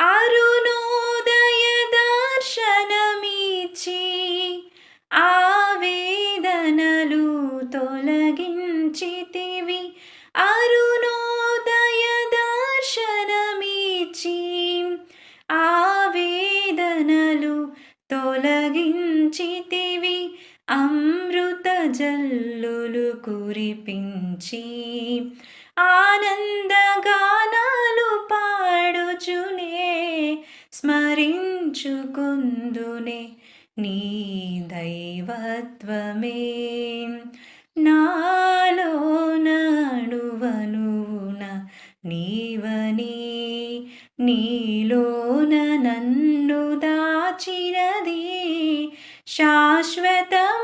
అరుణోదయ దర్శనమిచ్చి ఆవేదనలు తొలగించితివి. అరుణోదయ దర్శనమిచ్చి ఆవేదనలు తొలగించితివి. అమృత జల్లులు కురిపించి ఆనందగానాలు స్మరించుకుందునే నీ దైవత్వమే. నాలో నడువనున నీవని నీలోన నన్ను దాచినది. శాశ్వతమై